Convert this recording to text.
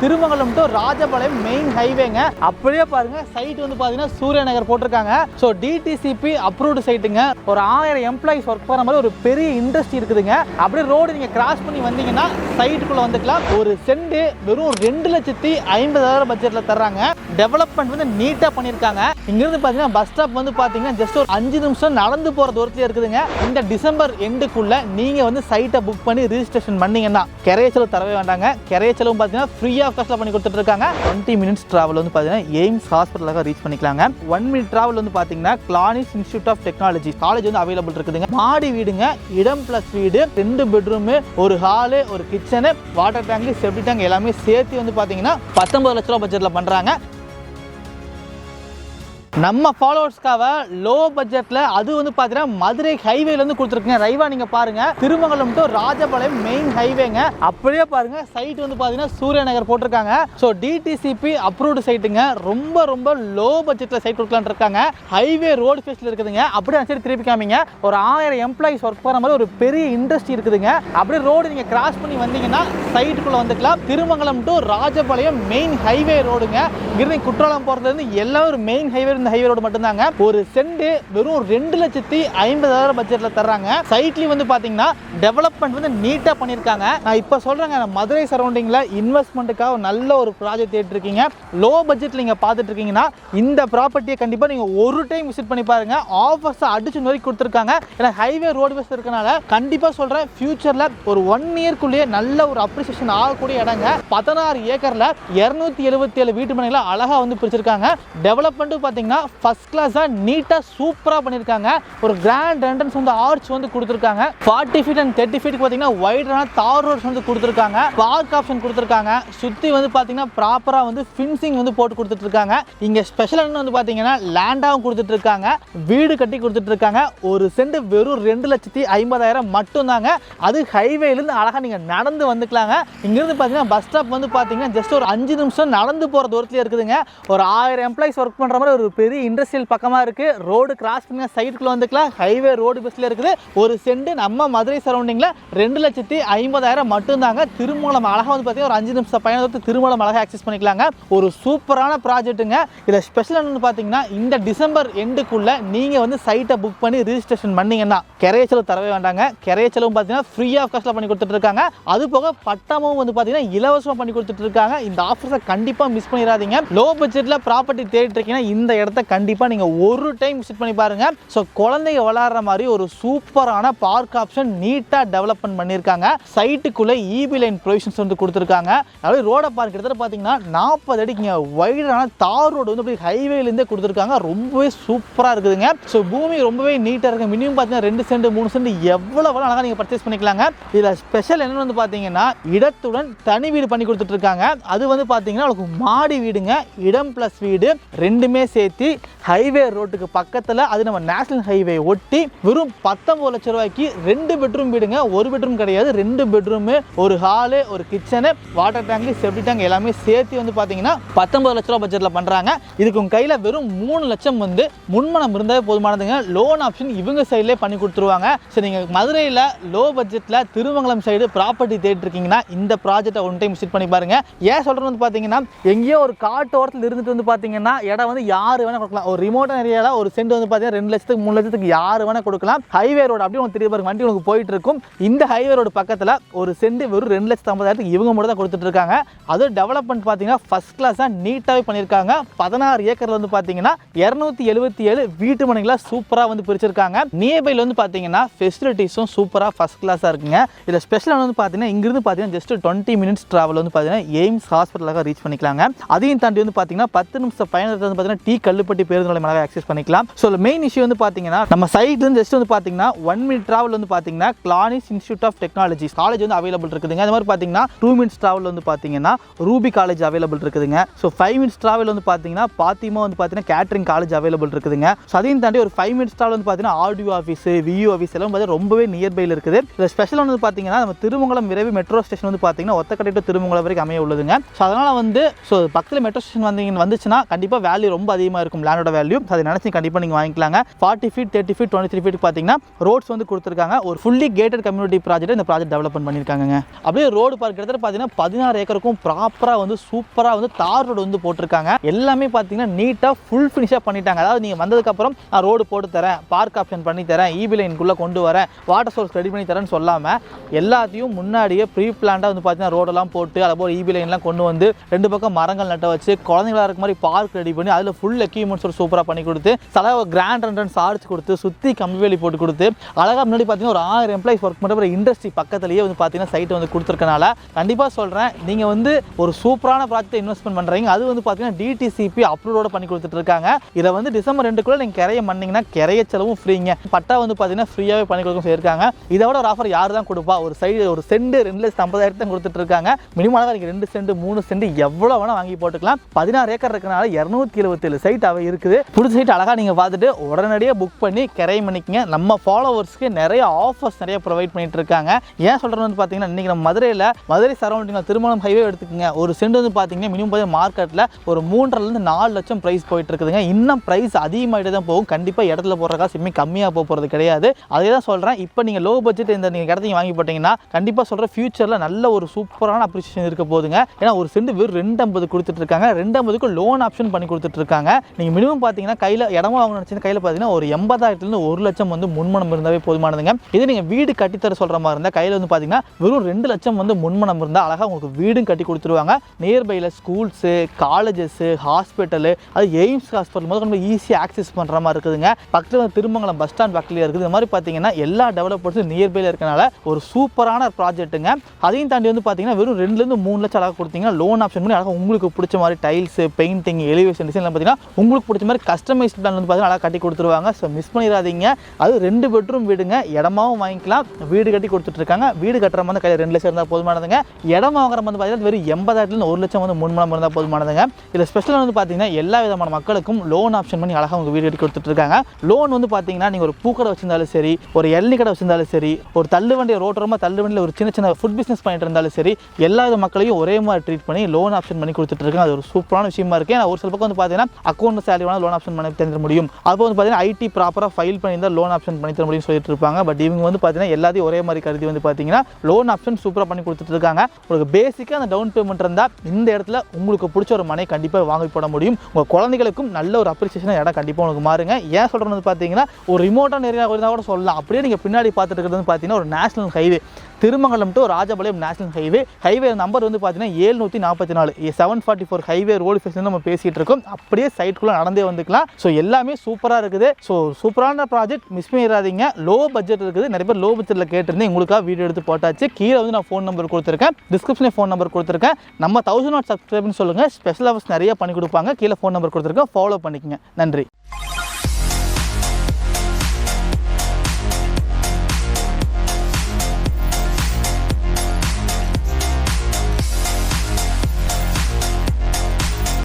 Thirumangalam to Rajapalayam main ஹைவேங்க அப்படியே பாருங்க சைட் வந்து பாத்தீங்கன்னா சூரியநகர் போட்டிருக்காங்க. ஸோ டிடிசிபி அப்ரூவ்டு சைட்டுங்க ஒரு ஆயிரம் எம்ப்ளாயிஸ் ஒர்க் பண்ண மாதிரி ஒரு பெரிய இண்டஸ்ட்ரி இருக்குதுங்க. அப்படியே ரோடு நீங்க கிராஸ் பண்ணி வந்தீங்கன்னா சைட்டுக்குள்ள வந்துக்கலாம். ஒரு செண்டு வெறும் ரெண்டு லட்சத்தி ஐம்பதாயிரம் பட்ஜெட்ல தர்றாங்க. டெவலப்மெண்ட் வந்து நீட்டா பண்ணியிருக்காங்க இங்கேருந்து பாத்தீங்கன்னா பஸ் ஸ்டாப் வந்து பாத்தீங்கன்னா ஜஸ்ட் ஒரு அஞ்சு நிமிஷம் நடந்து போற தூரத்துல இருக்குதுங்க. இந்த டிசம்பர் எண்டுக்குள்ள நீங்க வந்து சைட்டை புக் பண்ணி ரிஜிஸ்ட்ரேஷன் பண்ணீங்கன்னா கிரைய செலவு தரவே வேண்டாங்க. கிரைய செலவு பார்த்தீங்கன்னா ஃப்ரீயாக ஆஃப் காஸ்ட்ல பண்ணி கொடுத்துட்ருக்காங்க டுவெண்ட்டி மினிட்ஸ் ட்ராவல் வந்து பார்த்தீங்கன்னா எய்ம்ஸ் ஹாஸ்பிட்டலாக ரீச் பண்ணிக்கலாங்க. ஒன் மினிட் ட்ராவல் வந்து பார்த்தீங்கன்னா கிளானிஸ் இன்ஸ்டியூட் ஆஃப் டெக்னாலஜி காலேஜ் வந்து அவைலபிள் இருக்குதுங்க. மாடி வீடுங்க இடம் பிளஸ் வீடு ரெண்டு பெட்ரூமு ஒரு ஹாலு ஒரு kitchen water tank septic tank எல்லாமே சேர்த்து வந்து பார்த்தீங்கன்னா பத்தொன்பது லட்ச ரூபா பட்ஜெட்டில் பண்ணுறாங்க நம்ம ஃபாலோவர்ஸ்க்காக லோ பட்ஜெட்ல அது வந்து பார்த்தீங்கன்னா மதுரை ஹைவேல இருந்து கொடுத்துருக்குங்க. ரைவா நீங்க பாருங்க. திருமங்கலம் டு ராஜபாளையம் மெயின் ஹைவேங்க அப்படியே பாருங்க. சைட் வந்து பார்த்தீங்கன்னா சூரியநகர் போட்டிருக்காங்க. ஸோ டிடிசிபி அப்ரூவ்டு சைட்டுங்க ரொம்ப ரொம்ப லோ பட்ஜெட்ல சைட் கொடுக்கலான்னு இருக்காங்க. ஹைவே ரோடு ஃபேஸ்ல இருக்குதுங்க. அப்படியே அந்த சைடு திருப்பி காமிங்க. ஒரு ஆயிரம் எம்ப்ளாயிஸ் ஒர்க் போகிற மாதிரி ஒரு பெரிய இண்டஸ்ட்ரி இருக்குதுங்க. அப்படியே ரோடு நீங்க கிராஸ் பண்ணி வந்தீங்கன்னா சைட்டுக்குள்ள வந்துக்கலாம். Thirumangalam to Rajapalayam main highway ரோடுங்க இங்கிருந்து குற்றாலம் போறதுல இருந்து எல்லாம் ஒரு மெயின் ஹைவே இந்த ஹைவே ரோடு மட்டும்தாங்க. ஒரு செண்டு வெறும் ரெண்டு லட்சத்தி ஐம்பதாயிரம் பட்ஜெட்ல தர்றாங்க. சைட்லேயும் வந்து பாத்தீங்கன்னா டெவலப்மெண்ட் வந்து நீட்டா பண்ணியிருக்காங்க நான் இப்போ சொல்றேங்க மதுரை சரௌண்டிங்ல இன்வெஸ்ட்மெண்ட்டுக்காக ஒரு நல்ல ஒரு ப்ராஜெக்ட் தேடிட்டு இருக்கீங்க லோ பட்ஜெட்ல நீங்க பார்த்துட்டு இருக்கீங்கன்னா இந்த ப்ராப்பர்ட்டியை கண்டிப்பா நீங்க ஒரு டைம் விசிட் பண்ணி பாருங்க. ஆஃபர்ஸ் அடிச்சு வரைக்கும் கொடுத்துருக்காங்க. ஏன்னா ஹைவே ரோடு பேஸ் இருக்கனால கண்டிப்பா சொல்றேன் ஃபியூச்சர்ல ஒரு ஒன் இயர்க்குள்ளேயே நல்ல ஒரு அப்ரிசியேஷன் ஆகக்கூடிய இடங்க. பதினாறு ஏக்கர்ல இருநூத்தி எழுபத்தி ஏழு வீட்டு மனைகளை அழகா வந்து பிரிச்சிருக்காங்க. டெவலப்மெண்ட்டும் பார்த்தீங்கன்னா ஃபர்ஸ்ட் கிளாஸாக நீட்டாக சூப்பராக பண்ணியிருக்காங்க ஒரு கிராண்ட் என்ட்ரன்ஸ் வந்து ஆர்ச் வந்து கொடுத்துருக்காங்க. Forty feet and thirty feet பார்த்தீங்கன்னா வைடரான தார் ரோட்ஸ் வந்து கொடுத்துருக்காங்க. பார்க் ஆப்ஷன் கொடுத்துருக்காங்க. சுற்றி வந்து பார்த்தீங்கன்னா ப்ராப்பராக வந்து ஃபின்சிங் வந்து போட்டு கொடுத்துட்ருக்காங்க. இங்கே ஸ்பெஷல் என்ன வந்து பார்த்தீங்கன்னா லேண்டாகவும் கொடுத்துட்ருக்காங்க. வீடு கட்டி கொடுத்துட்ருக்காங்க. ஒரு சென்ட் வெறும் ரெண்டு லட்சத்தி ஐம்பதாயிரம் மட்டும்தாங்க. அது ஹைவேலேருந்து அழகாக நீங்கள் நடந்து வந்துக்கலாங்க. இங்கேருந்து பார்த்தீங்கன்னா பஸ் ஸ்டாப் வந்து பார்த்தீங்கன்னா ஜஸ்ட் ஒரு அஞ்சு நிமிஷம் நடந்து போகிற தூரத்துலேயே இருக்குதுங்க. ஒரு ஆயிரம் எம்ப்ளாயிஸ் ஒர்க் பண்ணுற மாதிரி ஒரு பெரிய இண்டஸ்ட்ரியல் பக்கமாக இருக்குது ரோடு கிராஸ் பண்ணி சைடுக்குள்ளே வந்துக்கலாம். ஹைவே ரோடு பஸ்ஸில் இருக்குது. ஒரு சென்ட் நம்ம மதுரை சரௌண்டிங்கில் ரெண்டு லட்சத்தி ஐம்பதாயிரம் மட்டும்தாங்க திருமூலம் அழகாக வந்து பார்த்தீங்கன்னா ஒரு அஞ்சு நிமிஷம் பயணத்தை திருமூலம் அழகாக ஆக்சஸ் பண்ணிக்கலாங்க. ஒரு சூப்பரான ப்ராஜெக்ட்டுங்க இதில் ஸ்பெஷல் என்னன்னு பார்த்தீங்கன்னா இந்த டிசம்பர் எண்டுக்குள்ளே நீங்கள் வந்து சைட்டை புக் பண்ணி ரிஜிஸ்ட்ரேஷன் பண்ணீங்கன்னா கிரைய செலவு தரவே வேண்டாங்க. கிரைய செலவு பார்த்தீங்கன்னா ஃப்ரீ ஆஃப் காஸ்ட்டில் பண்ணி கொடுத்துட்டு இருக்காங்க. அது போக பட்டமும் வந்து பார்த்தீங்கன்னா இலவசமாக பண்ணி கொடுத்துட்டு இருக்காங்க. இந்த ஆஃபர்ஸை கண்டிப்பாக மிஸ் பண்ணிடாதீங்க. லோ பட்ஜெட்டில் ப்ராப்பர்ட்டி தேடிட்டு இருக்கீங்கன்னா இந்த இடத்த கண்டிப்பாக நீங்கள் ஒரு டைம் விசிட் பண்ணி பாருங்கள் ஸோ குழந்தைங்க விளாட்ற மாதிரி ஒரு சூப்பரான பார்க் ஆப்ஷன் நீட்டாக டெவலப்மெண்ட் பண்ணியிருக்காங்க. சைட்டுக்குள்ளே இபி லைன் ப்ரொவிஷன்ஸ் வந்து கொடுத்துருக்காங்க. அதாவது ரோட பார்க் கிட்டத்தட்ட பார்த்தீங்கன்னா நாற்பது அடிக்குங்க. வைடான தார் ரோடு வந்து அப்படியே ஹைவேலேருந்தே கொடுத்துருக்காங்க. ரொம்பவே சூப்பராக இருக்குதுங்க. ஸோ பூமி ரொம்பவே நீட்டாக இருக்குது மினிமம் பார்த்தீங்கன்னா ரெண்டு சென்ட் மூணு சென்ட் எவ்வளோ அழகாக நீங்கள் பர்ச்சேஸ் பண்ணிக்கலாங்க. இதில் ஸ்பெஷல் என்னென்னு வந்து பார்த்தீங்கன்னா இடத்துடன் தனி வீடு பண்ணி கொடுத்துட்டு இருக்காங்க. அது வந்து பார்த்தீங்கன்னா உங்களுக்கு மாடி வீடுங்க. இடம் ப்ளஸ் வீடு. ரெண்டுமே சேர்த்து ஹைவே ரோட்டுக்கு பக்கத்தில் அது நம்ம நேஷனல் ஹைவே ஒட்டி வெறும் பத்தொம்பது லட்ச ரூபாய்க்கு ரெண்டு பெட்ரூம் வீடுங்க. ஒரு பெட்ரூம் கிடையாது. ரெண்டு பெட்ரூமு ஒரு ஹாலு ஒரு kitchen water tank septic tank எல்லாமே சேர்த்து வந்து பார்த்தீங்கன்னா பத்தொம்பது லட்ச ரூபா பட்ஜெட்டில் பண்ணுறாங்க இதுக்கு உங்கள் கையில் வெறும் மூணு லட்சம் வந்து முன்மணம் இருந்தாலே போதுமானதுங்க. லோன் ஆப்ஷன் இவங்க சைட்லேயே பண்ணி கொடுத்துருவாங்க. ஸோ நீங்கள் மதுரையில் லோ பட்ஜெட்டில் திருமங்கலம் சைடு ப்ராப்பர்ட்டி தேடிருக்கீங்கன்னா இந்த ப்ராஜெக்ட்டை ஒன் டைம் விசிட் பண்ணி பாருங்கள் ஏன் சொல்கிறது வந்து பார்த்தீங்கன்னா எங்கேயோ ஒரு காட்டு ஓரத்தில் இருந்துட்டு வந்து பார்த்தீங்கன்னா இடம் வந்து யார் வேணால் கொடுக்கலாம். ஒரு ரிமோட்டன் ஏரியாவில் ஒரு சென்ட் வந்து பார்த்தீங்கன்னா ரெண்டு லட்சத்துக்கு மூணு லட்சத்துக்கு யார் வேணால் கொடுக்கலாம். ஹைவே ரோடு அப்படியே உங்களுக்கு தெரிய பாருங்க வண்டி உங்களுக்கு போயிட்டு இருக்கும் இந்த ஹைவே ரோடு பக்கத்தில் ஒரு சென்ட் வெறும் ரெண்டு லட்சத்து ஐம்பதாயிரத்துக்கு இவங்க மட்டும் தான் கொடுத்துட்டு இருக்காங்க. அதுவும் டெவலப்மெண்ட் பார்த்தீங்கன்னா ஃபஸ்ட் கிளாஸாக நீட்டாகவே பண்ணியிருக்காங்க. பதினாறு ஏக்கரில் வந்து பார்த்தீங்கன்னா இரநூத்தி எழுபத்தி ஏழு வீட்டு மனைகளாக சூப்பராக வந்து பிரிச்சிருக்காங்க. நியர்பையில் வந்து பார்த்தீங்கன்னா ஃபெசிலிட்டிஸும் சூப்பராக ஃபஸ்ட் கிளாஸாக இருக்குங்க. இதில் ஸ்பெஷல் வந்து பார்த்தீங்கன்னா இங்கிருந்து பார்த்தீங்கன்னா ஜஸ்ட் டுவெண்ட்டி மினிட்ஸ் ட்ராவல் வந்து பார்த்தீங்கன்னா எய்ம்ஸ் ஹாஸ்பிட்டலாக ரீச் பண்ணிக்கலாங்க. அதையும் தாண்டி வந்து பார்த்தீங்கன்னா பத்து நிமிஷம் பயணத்தில் வந்து பார்த்தீங்கன்னா டீ கல் கல்லுப்பட்டி பேருந்து நிலையமாக ஆக்சஸ் பண்ணிக்கலாம். ஸோ மெயின் இஷ்யூ வந்து பார்த்தீங்கன்னா நம்ம சைட்லருந்து ஜஸ்ட் வந்து பார்த்தீங்கன்னா ஒன் மினிட் ட்ராவல் வந்து பார்த்தீங்கன்னா கிளானிஸ் இன்ஸ்டியூட் ஆஃப் டெக்னாலஜி காலேஜ் வந்து அவைலபிள் இருக்குதுங்க. அது மாதிரி பார்த்தீங்கன்னா டூ மினிட்ஸ் ட்ராவல் வந்து பார்த்தீங்கன்னா ரூபி காலேஜ் அவைலபிள் இருக்குதுங்க. ஸோ ஃபைவ் மினிட்ஸ் ட்ராவல் வந்து பார்த்தீங்கன்னா பாத்திமா வந்து பார்த்தீங்கன்னா கேட்ரிங் காலேஜ் அவைலபிள் இருக்குதுங்க. ஸோ அதையும் தாண்டி ஒரு ஃபைவ் மினிட்ஸ் ட்ராவல் வந்து பார்த்தீங்கன்னா ஆடியோ ஆஃபீஸ் வியூ ஆஃபீஸ் எல்லாம் பார்த்தீங்கன்னா ரொம்பவே நியர்பையில் இருக்குது. இதில் ஸ்பெஷல் வந்து பார்த்தீங்கன்னா நம்ம திருமங்கலம் விரைவு மெட்ரோ ஸ்டேஷன் வந்து பார்த்தீங்கன்னா ஒத்த டு திருமங்கலம் வரைக்கும் அமைய உள்ளதுங்க. ஸோ அதனால் வந்து ஸோ பக்கத்தில் மெட்ரோ ஸ்டேஷன் வந்தீங்க வந்துச்சுன்னா கண்டிப்பாக வேல்யூ ரொம்ப அதிகமாக இருக்கும் இருக்கும் லேண்டோட வேல்யூ அதை நினச்சி கண்டிப்பாக நீங்கள் வாங்கிக்கலாங்க. Forty feet thirty feet twenty three feet பார்த்தீங்கன்னா ரோட்ஸ் வந்து கொடுத்துருக்காங்க. ஒரு ஃபுல்லி கேட்டட் கம்யூனிட்டி ப்ராஜெக்ட் இந்த ப்ராஜெக்ட் டெவலப்மெண்ட் பண்ணியிருக்காங்க அப்படியே ரோடு பார்க் கிட்டத்தட்ட பார்த்தீங்கன்னா பதினாறு ஏக்கருக்கும் ப்ராப்பராக வந்து சூப்பராக வந்து தார் ரோடு வந்து போட்டிருக்காங்க. எல்லாமே பார்த்தீங்கன்னா நீட்டாக ஃபுல் ஃபினிஷாக பண்ணிட்டாங்க. அதாவது நீங்கள் வந்ததுக்கப்புறம் நான் ரோடு போட்டு தரேன் பார்க் ஆப்ஷன் பண்ணி தரேன் இபி லைனுக்குள்ளே கொண்டு வரேன் வாட்டர் சோர்ஸ் ரெடி பண்ணி தரேன்னு சொல்லாமல் எல்லாத்தையும் முன்னாடியே ப்ரீ பிளான்டாக வந்து பார்த்தீங்கன்னா ரோடெல்லாம் போட்டு அதுபோல் இபி லைன்லாம் கொண்டு வந்து ரெண்டு பக்கம் மரங்கள் நட்ட வச்சு குழந்தைங்களா இருக்க மாதிரி பார்க் ரெடி பண்ணி அதில் ஃபுல் எக்யூப்மெண்ட்ஸ் சூப்பராக பண்ணி கொடுத்து சில கிராண்ட் என்ட்ரன்ஸ் ஆர்ச் கொடுத்து சுற்றி கம்பி வேலி போட்டு கொடுத்து அழகாக முன்னாடி பார்த்தீங்கன்னா ஒரு ஆயிரம் எம்ப்ளாயிஸ் ஒர்க் பண்ணுற ஒரு இண்டஸ்ட்ரி பக்கத்துலேயே வந்து பார்த்தீங்கன்னா சைட்டை வந்து கொடுத்துருக்கனால கண்டிப்பாக சொல்கிறேன் நீங்கள் வந்து ஒரு சூப்பரான ப்ராஜெக்ட் இன்வெஸ்ட்மெண்ட் பண்ணுறீங்க அது வந்து பார்த்தீங்கன்னா டிடிசிபி அப்ரூவோட பண்ணி கொடுத்துட்டு இருக்காங்க. இதை வந்து டிசம்பர் ரெண்டுக்குள்ளே நீங்கள் கிரைய பண்ணிங்கன்னா கிரைய செலவும் ஃப்ரீங்க பட்டா வந்து பார்த்தீங்கன்னா ஃப்ரீயாகவே பண்ணி கொடுக்க சொல்லியிருக்காங்க. இதை விட ஒரு ஆஃபர் யார் தான் கொடுப்பா? ஒரு சைடு ஒரு செண்டு ரெண்டு லட்சத்து ஐம்பதாயிரத்து தான் கொடுத்துட்டு இருக்காங்க. மினிமம் நீங்கள் ரெண்டு செண்டு மூணு செண்டு எவ்வளோ வேணால் வாங்கி போட்டுக்கலாம். பதினாறு ஏக்கர் இருக்கனால இரநூத்தி எழுபத்தேழு சைட் அவை இருக்குது. புது சைட் அழகாக நீங்கள் பார்த்துட்டு உடனடியாக புக் பண்ணி கிரையம் பண்ணிக்கங்க. நம்ம ஃபாலோவர்ஸ்க்கு நிறைய ஆஃபர்ஸ் நிறைய ப்ரொவைட் பண்ணிட்டு இருக்காங்க. ஏன் சொல்கிறேன்னு வந்து பார்த்தீங்கன்னா இன்றைக்கி நம்ம மதுரையில் மதுரை சரௌண்டிங்கில் திருமணம் ஹைவே எடுத்துக்கங்க. ஒரு சென்ட் வந்து பார்த்தீங்கன்னா மினிமம் பார்த்தீங்கன்னா மார்க்கெட்டில் ஒரு மூன்றரைலேருந்து நாலு லட்சம் ப்ரைஸ் போயிட்டு இருக்குதுங்க. இன்னும் ப்ரைஸ் அதிகமாகிட்டு தான் போகும். கண்டிப்பாக இடத்துல போடுற காசு இனிமேல் கம்மியாக போக போகிறது கிடையாது. அதே தான் சொல்கிறேன் இப்போ நீங்கள் லோ பட்ஜெட் இந்த நீங்கள் இடத்தையும் வாங்கி போட்டிங்கன்னா கண்டிப்பாக சொல்கிற ஃபியூச்சரில் நல்ல ஒரு சூப்பரான அப்ரிசியேஷன் இருக்க போதுங்க. ஏன்னா ஒரு சென்ட் வெறும் ரெண்டு ஐம்பது கொடுத்துட்டு இருக்காங்க. ரெண்டு ஐம்பதுக்கு லோன் ஆப்ஷன் பண்ணி கொடுத்துட்டு இருக்காங்க. நீங்கள் மினிமம் பார்த்தீங்கன்னா கையில் இடமா வாங்கணும்னு நினச்சிங்கன்னா கையில் பார்த்தீங்கன்னா ஒரு எண்பதாயிரத்துலேருந்து ஒரு லட்சம் வந்து முன்மணம் இருந்தாவே போதுமானதுங்க. இது நீங்கள் வீடு கட்டித்தர சொல்கிற மாதிரி இருந்தால் கையில் வந்து பார்த்தீங்கன்னா வெறும் ரெண்டு லட்சம் வந்து முன்மணம் இருந்தால் அழகாக உங்களுக்கு வீடும் கட்டி கொடுத்துருவாங்க. நியர்பையில் ஸ்கூல்ஸு காலேஜஸ்ஸு ஹாஸ்பிட்டலு அது எய்ம்ஸ் ஹாஸ்பிட்டல் முதல் நம்ம ஈஸியாக ஆக்சஸ் பண்ணுற மாதிரி இருக்குதுங்க. பக்கத்தில் திருமங்கலம் பஸ் ஸ்டாண்ட் பக்கத்துலேயே இருக்குது. இந்த மாதிரி பார்த்தீங்கன்னா எல்லா டெவலப்பர்ஸும் நியர்பையில் இருக்கனால ஒரு சூப்பரான ப்ராஜெக்ட்டுங்க அதையும் தாண்டி வந்து பார்த்தீங்கன்னா வெறும் ரெண்டுலேருந்து மூணு லட்சம் அழகாக கொடுத்தீங்கன்னா லோன் ஆப்ஷன் பண்ணி அழகாக உங்களுக்கு பிடிச்ச மாதிரி டைல்ஸு பெயிண்டிங் எலிவேஷன் டிசைன்லாம் பார்த்தீங்கன்னா உங்களுக்கு பிடிச்ச மாதிரி கஸ்டமைஸ் பிளான் வந்து பார்த்தீங்கன்னா நல்லா கட்டி கொடுத்துருவாங்க. ஸோ மிஸ் பண்ணிடாதீங்க. அது ரெண்டு பெட்ரூம் வீடுங்க. இடமாவும் வாங்கிக்கலாம். வீடு கட்டி கொடுத்துட்ருக்காங்க. வீடு கட்டுற மாதிரி கையில் ரெண்டு லட்சம் இருந்தால் போதுமானதுங்க. இடம் வாங்குற வந்து பார்த்தீங்கன்னா வெறும் எண்பதாயிரத்துலேருந்து ஒரு லட்சம் வந்து மூணு மணம் இருந்தால் போதுமானதுங்க. இதில் ஸ்பெஷலாக வந்து பார்த்தீங்கன்னா எல்லா விதமான மக்களுக்கும் லோன் ஆப்ஷன் பண்ணி அழகாக உங்கள் வீடு கட்டி கொடுத்துட்ருக்காங்க. லோன் வந்து பார்த்தீங்கன்னா நீங்கள் ஒரு பூக்கடை வச்சிருந்தாலும் சரி ஒரு எள்ளி கடை வச்சிருந்தாலும் சரி ஒரு தள்ளு வண்டி ரோட்டோரமாக தள்ளு வண்டியில் ஒரு சின்ன சின்ன ஃபுட் பிஸ்னஸ் பண்ணிட்டு இருந்தாலும் சரி எல்லா வித மக்களையும் ஒரே மாதிரி ட்ரீட் பண்ணி லோன் ஆப்ஷன் பண்ணி கொடுத்துட்ருக்காங்க. அது ஒரு சூப்பரான விஷயமா இருக்குது ஏன்னா ஒரு சில பக்கம் வந்து பார்த்தீங்கன்னா அக்கௌண்ட் சேலரி வேணால் லோன் ஆப்ஷன் பண்ணி தந்துட முடியும். அப்போ வந்து பார்த்தீங்கன்னா ஐடி ப்ராப்பராக ஃபைல் பண்ணியிருந்தால் லோன் ஆப்ஷன் பண்ணி தர முடியும் சொல்லிட்டு இருப்பாங்க. பட் இவங்க வந்து பார்த்தீங்கன்னா எல்லாத்தையும் ஒரே மாதிரி கருதி வந்து பார்த்தீங்கன்னா லோன் ஆப்ஷன் சூப்பராக பண்ணி கொடுத்துட்டு இருக்காங்க. உங்களுக்கு பேசிக்காக அந்த டவுன் பேமெண்ட் இருந்தால் இந்த இடத்துல உங்களுக்கு பிடிச்ச ஒரு மனை கண்டிப்பாக வாங்கி போட முடியும். உங்கள் குழந்தைகளுக்கும் நல்ல ஒரு அப்ரிசியேஷன் இடம் கண்டிப்பாக உங்களுக்கு மாறுங்க. ஏன் சொல்கிறது வந்து பார்த்தீங்கன்னா ஒரு ரிமோட்டாக நிறையா இருந்தால் கூட சொல்லலாம். அப்படியே நீங்கள் பின்னாடி பார்த்துட்டு இருக்கிறது வந்து பார்த்தீங்கன்னா ஒரு national highway Thirumangalam to Rajapalayam national highway highway number வந்து பார்த்தீங்கன்னா ஏழ்நூற்றி நாற்பத்தி நாலு. Seven forty four highway road phase நம்ம பேசிகிட்டு இருக்கோம். அப்படியே சைட்டுக்குள்ளே நடந்தே வந்துக்கலாம். ஸோ எல்லாமே சூப்பராக இருக்குது. ஸோ சூப்பரான ப்ராஜெக்ட் மிஸ் பண்ணிடாதீங்க. லோ பட்ஜெட் இருக்குது. நிறைய பேர் லோ பட்ஜெட்டில் கேட்டிருந்தேன். உங்களுக்காக வீடியோ எடுத்து போட்டாச்சு. கீழே வந்து நான் ஃபோன் நம்பர் கொடுத்துருக்கேன். டிஸ்கிரிப்ஷனில் ஃபோன் நம்பர் கொடுத்துருக்கேன். நம்ம தௌசண்ட் நாட் சப்ஸ்கிரைப்னு சொல்லுங்கள் ஸ்பெஷல் ஆஃபர்ஸ் நிறைய பண்ணி கொடுப்பாங்க. கீழே ஃபோன் நம்பர் கொடுத்துருக்கேன். ஃபாலோ பண்ணிக்கங்க. நன்றி.